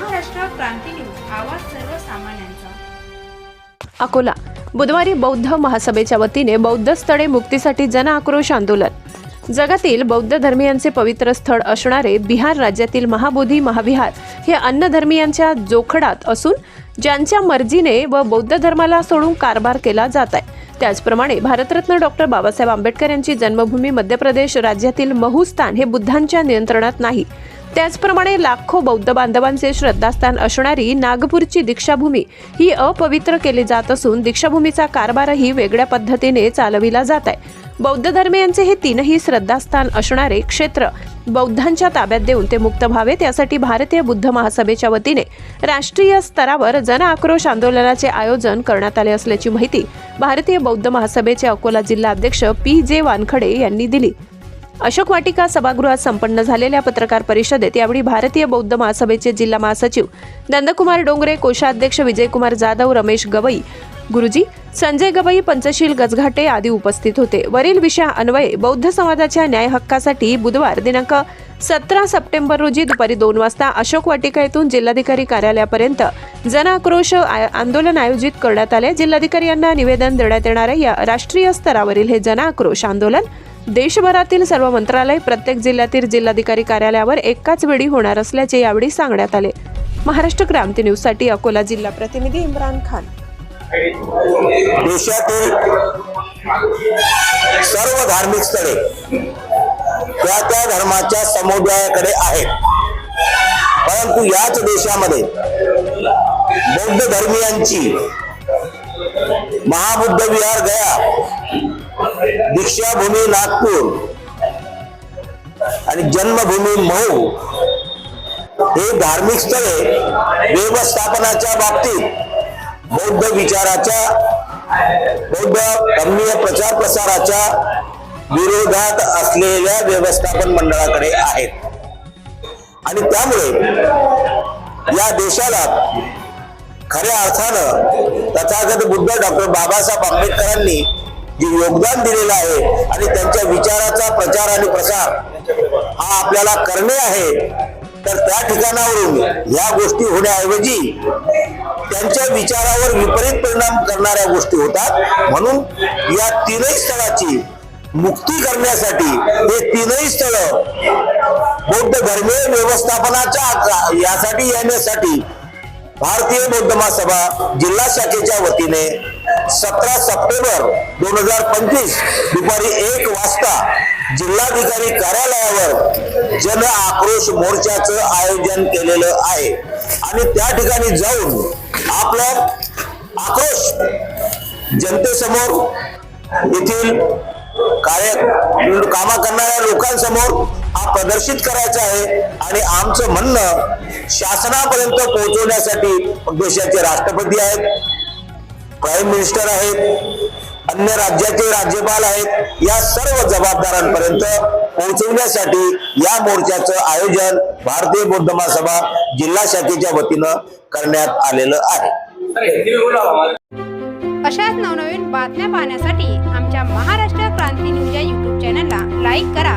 Maharashtra Kranti news आवाज सर्वसामान्यांचा. अकोला. बुधवारी बौद्ध महासभेच्या वतीने बौद्ध स्थळे मुक्तीसाठी जन आक्रोश आंदोलन. जगातील बौद्ध धर्मियांचे पवित्र स्थळ असणारे बिहार राज्यातील महाबोधी महाविहार हे अन्य धर्मियांच्या जोखडात असून ज्यांच्या मर्जीने व बौद्ध धर्माला सोडून कारभार केला जात आहे त्याचप्रमाणे भारतरत्न डॉक्टर बाबासाहेब आंबेडकर यांची जन्मभूमी मध्य प्रदेश राज्यातील महूस्थान हे बुद्धांच्या नियंत्रणात नाही. त्याचप्रमाणे लाखो बौद्ध बांधवांचे श्रद्धास्थान असणारी नागपूरची दीक्षाभूमी ही अपवित्र केली जात असून दीक्षाभूमीचा कारभारही वेगळ्या पद्धतीने चालविला जात आहे. बौद्ध धर्मियांचे हे तीनही श्रद्धास्थान असणारे क्षेत्र बौद्धांच्या ताब्यात देऊन ते मुक्त व्हावे त्यासाठी भारतीय बुद्ध महासभेच्या वतीने राष्ट्रीय स्तरावर जन आक्रोश आंदोलनाचे आयोजन करण्यात आले असल्याची माहिती भारतीय बौद्ध महासभेचे अकोला जिल्हा अध्यक्ष पी जे वानखडे यांनी दिली. अशोक वाटिका सभागृहात संपन्न झालेल्या पत्रकार परिषदेत यावेळी भारतीय बौद्ध महासभेचे जिल्हा महासचिव नंदकुमार डोंगरे कोषाध्यक्ष विजयकुमार जाधव रमेश गवई गुरुजी संजय गवई पंचशील गजघाटे आदी उपस्थित होते. वरील विषया अन्वये बौद्ध समाजाच्या न्याय हक्कासाठी बुधवार दिनांक सतरा सप्टेंबर रोजी दुपारी दोन वाजता अशोक वाटिका येथून जिल्हाधिकारी कार्यालयापर्यंत जन आक्रोश आंदोलन आयोजित करण्यात आले. जिल्हाधिकारी यांना निवेदन देण्यात येणार आहे. या राष्ट्रीय स्तरावरील हे जन आक्रोश आंदोलन देशभरातील सर्व मंत्रालय प्रत्येक जिल्ह्यातील जिल्हाधिकारी कार्यालयावर एकाच वेळी होणार असल्याचे यावेळी सांगण्यात आले. महाराष्ट्र क्रांती न्यूजसाठी अकोला जिल्हा प्रतिनिधी इम्रान खान. देशातील सर्व धार्मिक स्थळे त्या त्या धर्माच्या समुदायाकडे आहेत. परंतु याच देशामध्ये बौद्ध धर्मियांची महाबुद्ध विहार गया दीक्षाभूमी नागपूर आणि जन्मभूमी महू हे धार्मिक स्थळे व्यवस्थापनाच्या बाबतीत बौद्ध विचाराच्या बौद्ध धर्मीय प्रचार प्रसाराच्या विरोधात असलेल्या व्यवस्थापन मंडळाकडे आहेत. आणि त्यामुळे या देशाला खऱ्या अर्थानं तथागत बुद्ध डॉक्टर बाबासाहेब आंबेडकरांनी जे योगदान दिलेलं आहे आणि त्यांच्या विचाराचा प्रचार आणि प्रसार हा आपल्याला करणे आहे तर त्या ठिकाणावरून या गोष्टी होण्याऐवजी त्यांच्या विचारावर विपरीत परिणाम करणाऱ्या गोष्टी होतात. म्हणून या तीनही स्थळाची मुक्ती करण्यासाठी हे तीनही स्थळ बौद्ध धर्मीय व्यवस्थापनाच्या यासाठी येण्यासाठी भारतीय बौद्ध महासभा जिल्हा शाखेच्या वतीने सतरा सप्टेंबर दोन हजार पंचवीस दुपारी एक वाजता जिल्हाधिकारी कार्यालयावर जन आक्रोश मोर्चाचं आयोजन केलेलं आहे. आणि त्या ठिकाणी जाऊन आपला आक्रोश जनतेसमोर येथील कार्य कामा करणाऱ्या लोकांसमोर प्रदर्शित करायचा आहे आणि आमचं म्हणणं शासनापर्यंत पोहोचवण्यासाठी देशाचे राष्ट्रपती आहेत प्राईम मिनिस्टर आहेत अन्य राज्याचे राज्यपाल आहेत या सर्व जबाबदारांपर्यंत पोहोचवण्यासाठी या मोर्चाचं आयोजन भारतीय बौद्ध महासभा जिल्हा शाखेच्या वतीनं करण्यात आलेलं आहे. अशाच नवनवीन बातम्या पाहण्यासाठी आमच्या महाराष्ट्र क्रांती न्यूज या यूट्यूब चॅनलला लाईक करा.